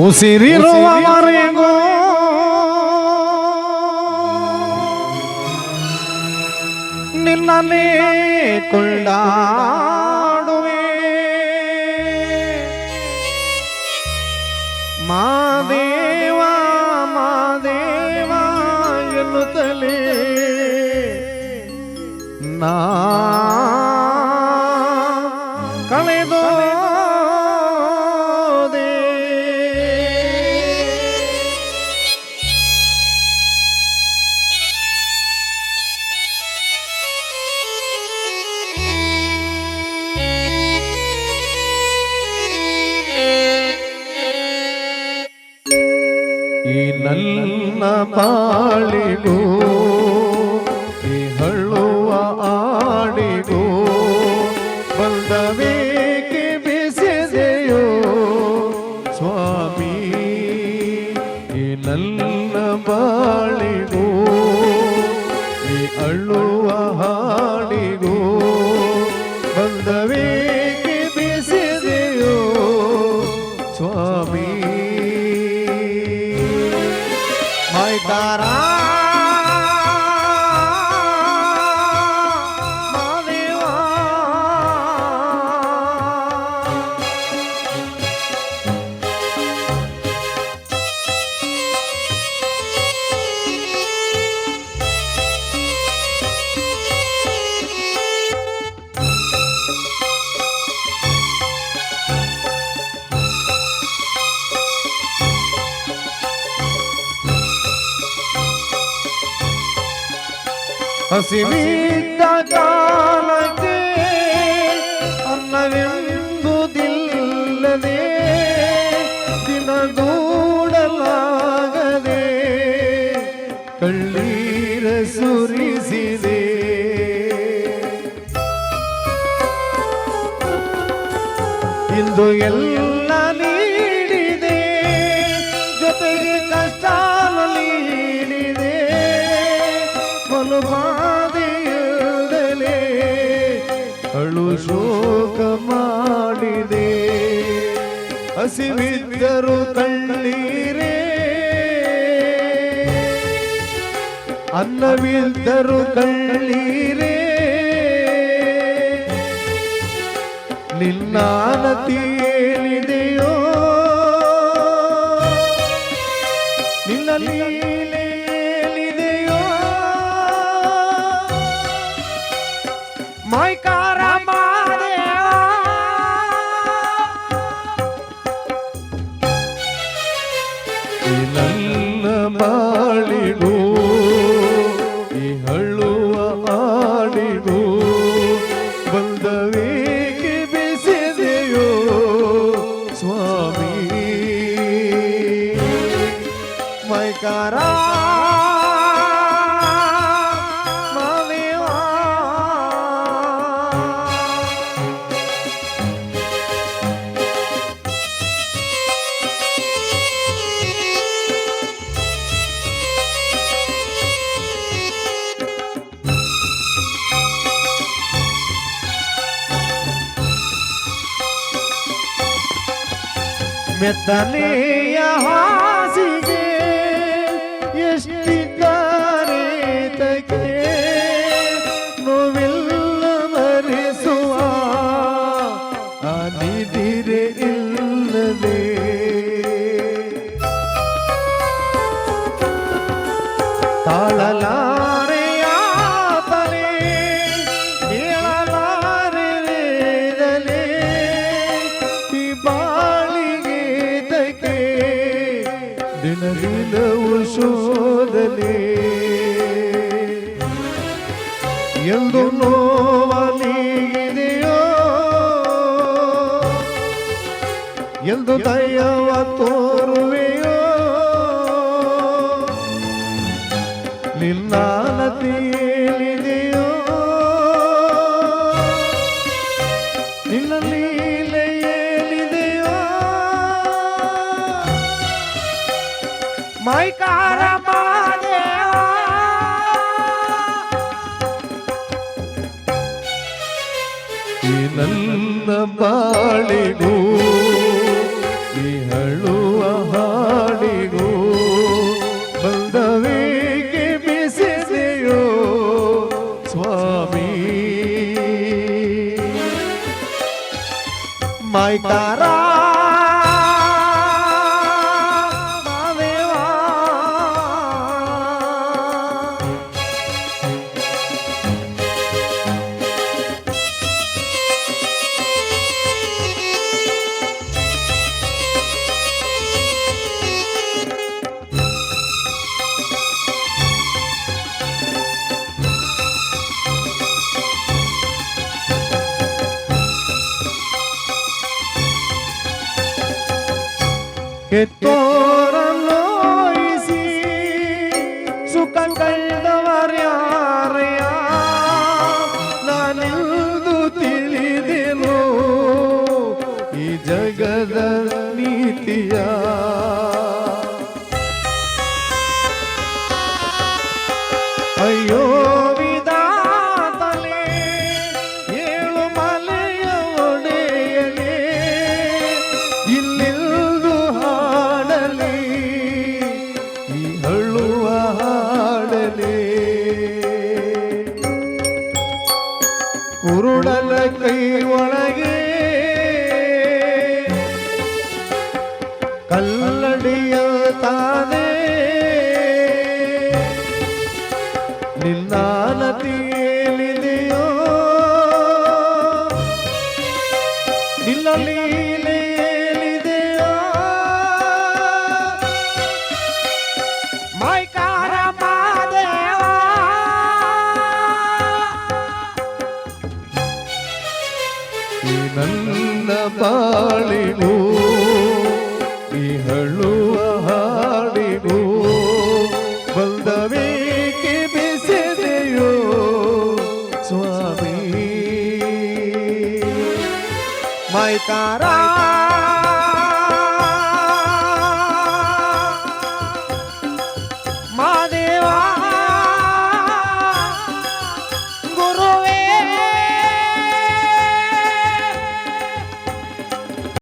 ಉಸಿರಿರುವವರೆಗೂ ನಿನ್ನನ್ನೇ ಕೊಳ್ಳಾಡುವೆ. ಮಾದೇವ ಮಾದೇವ ಎನ್ನುತ್ತಲೇ ನಾ ಕಳೆದೋದೆ ನನ್ನ ಪಾಳಿಗೂ ಹಳ್ಳುವ ಆಡಿಗೂ ಬಂದವೇಕೆ ಬಿಸಿದೆಯೋ ಸ್ವಾಮಿ ಈ ನನ್ನ ಬಾಳಿಗೂ ಈ ಅಳ್ಳುವ ಹಾಡಿಗೂ ಬಂದವೇಕೆ ಹಸಿವಿದ್ದ ಕಾಲಕ್ಕೆ ಅನ್ನವೆಂಬುದಿಲ್ಲದೆ ದಿನಗೂಡಲಾಗದೆ ಕಳ್ಳೀರ ಸುರಿಸಿದೆ ಇಂದು ಎಲ್ಲ ಮನುಪಾದೆಯಲ್ಲದೆ ಅಳು ಶೋಕ ಮಾಡಿದೆ. ಹಸಿವಿದ್ದರು ಕಣ್ಣೀರೇ ಅನ್ನವಿದ್ದರು ಕಣ್ಣೀರೇ ನಿನ್ನಾನತಿ ಏನಿದೆಯೋ. ನಿನ್ನ ಲೀಲೆ ಮೈಕಾರ ನನ್ನ ಬಾಳಿಗೂ ಈ ಹಳ್ಳುವ ಆಡಿಗೂ ಬಂದವೇಕೆ ಬಿಸಿದೆಯೋ ಸ್ವಾಮಿ? ಮೈಕಾರ ಮೆತ್ತನೆಯ ಹಾಸಿಗೆ ಎಷ್ಟಿದ್ದಾರೆ ತಗೆ ನೋವೆಲ್ಲ ಮರೆಸುವ ಅನಿದಿರೆ ಇಲ್ಲದೆ ತಾಳಲಾರೆಯಾತನೆ ಎಂದು ದಯವ ತೋರುವೆಯೋ? ನಿನ್ನ ನದಿಯೇನಿದೆಯೋ ನಿನ್ನ ಲೀಲೆ ಏನಿದೆಯೋ? ಮೈಕಾರ ನನ್ನ ಬಾಳಿಗೂ ಇಹಳುವ ಹಾಡಿಗೂ ಬಂದವೇಕೆ ಬಿಸಿದೆಯೋ ಸ್ವಾಮಿ? ಮೈತಾರಾ ಹಳುವ ಹೆತ್ತೋರಲ್ಲೋಯಿಸಿ ಸುಖ ಕಳೆದವರ್ಯಾರಯ್ಯ ನಾನೆಂದು ತಿಳಿದೆನು ಈ ಜಗದ ನೀತಿಯ ಅಯ್ಯೋ ಕೈ ಒಳಗೆ. ಕಲ್ಲಡಿಯ ತಾನೇ. ನನ್ನ ಬಾಳಿಗೂ ಈ ಹಳ್ಳುವ ಹಾಡಿಗೂ ಬಂದವೇಕೆ ಬೆಸೆದೆಯೋ ಸ್ವಾಮಿ. ಮೈಕಾರ